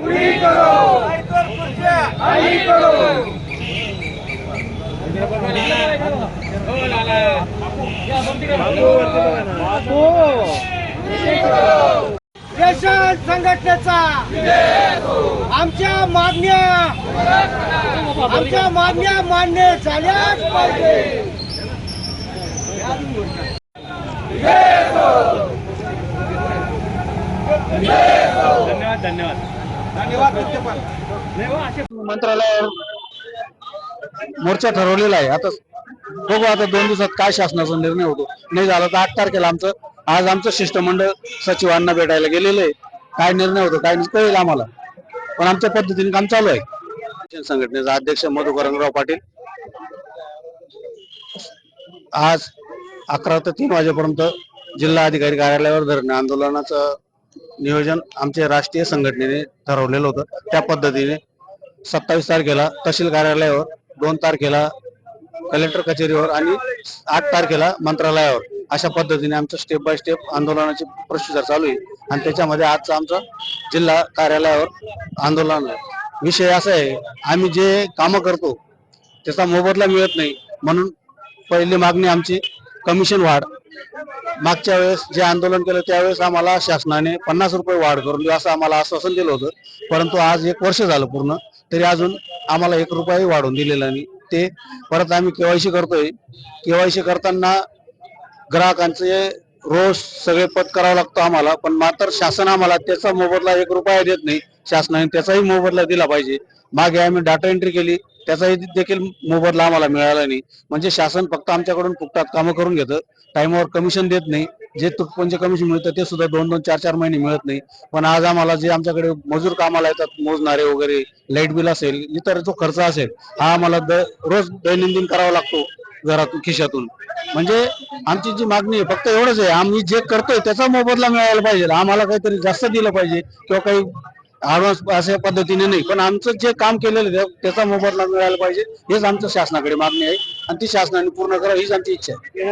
पुरी करो खुर्च्या खाली करो रेशन संघटनेचा. आमच्या मागण्या आमच्या मागण्या मान्य झाल्याच पाहिजे. मंत्रालयावर मोर्चा ठरवलेला आहे. आता बघू आता दोन दिवसात काय शासनाचा निर्णय होतो. नाही झाला तर आठ तारखेला आमचं आज आमचं शिष्टमंडळ सचिवांना भेटायला गेलेलं आहे. काय निर्णय होतो काय कळेल आम्हाला. पण आमच्या पद्धतीने काम चालू आहे. संघटनेचा अध्यक्ष मधुकरंगराव पाटील. आज अकरा ते तीन वाजेपर्यंत जिल्हा अधिकारी कार्यालयावर धरणे आंदोलनाचं नियोजन आमच्या राष्ट्रीय संघटनेने ठरवलेलं होतं. त्या पद्धतीने सत्तावीस तारखेला तहसील कार्यालयावर दोन तारखेला कलेक्टर कचेरीवर आणि आठ तारखेला मंत्रालयावर अशा पद्धतीने आमचं स्टेप बाय स्टेप आंदोलनाची प्रोसिजर चालू आहे. आणि त्याच्यामध्ये आजचं आमचं जिल्हा कार्यालयावर आंदोलन विषय असा आहे आम्ही जे कामं करतो त्याचा मोबदला मिळत नाही. म्हणून पहिली मागणी आमची कमिशन वाढ. मागच्या वेळेस जे आंदोलन केलं त्यावेळेस आम्हाला शासनाने पन्नास रुपये वाढ करून देऊ असं आम्हाला आश्वासन दिलं होतं. परंतु आज एक वर्ष झालं पूर्ण तरी अजून आम्हाला एक रुपयाही वाढवून दिलेला नाही. ते परत आम्ही केवायसी करतोय. केवायसी करताना ग्राहकांचे रोज सगळे पद करावं लागतो आम्हाला पण मात्र शासन आम्हाला त्याचा मोबदला एक रुपया देत नाही. शासनाने त्याचाही मोबदला दिला पाहिजे. मागे आम्ही डाटा एंट्री केली. त्याचाही देखील मोबदला आम्हाला मिळाला नाही. म्हणजे शासन फक्त आमच्याकडून फुकटात कामं करून घेतं. टाइमवर कमिशन देत नाही. जे तुटपंचे म्हणजे कमिशन मिळतं ते सुद्धा दोन दोन चार चार महिने मिळत नाही. पण आज आम्हाला जे आमच्याकडे मजूर कामाला येतात मोजणारे वगैरे लाइट बिल असेल इतर जो खर्च असेल हा आम्हाला द रोज दैनंदिन करावा लागतो घरातून खिशातून. म्हणजे आमची जी मागणी आहे फक्त एवढंच आहे. आम्ही जे करतोय त्याचा मोबदला मिळायला पाहिजे. आम्हाला काहीतरी जास्त दिलं पाहिजे किंवा काही ऍडव्हान्स अशा पद्धतीने नाही. पण आमचं जे काम केलेलं आहे त्याचा मोबदला मिळायला पाहिजे. हेच आमचं शासनाकडे मागणी आहे. आणि ती शासनाने पूर्ण करावी हीच आमची इच्छा आहे.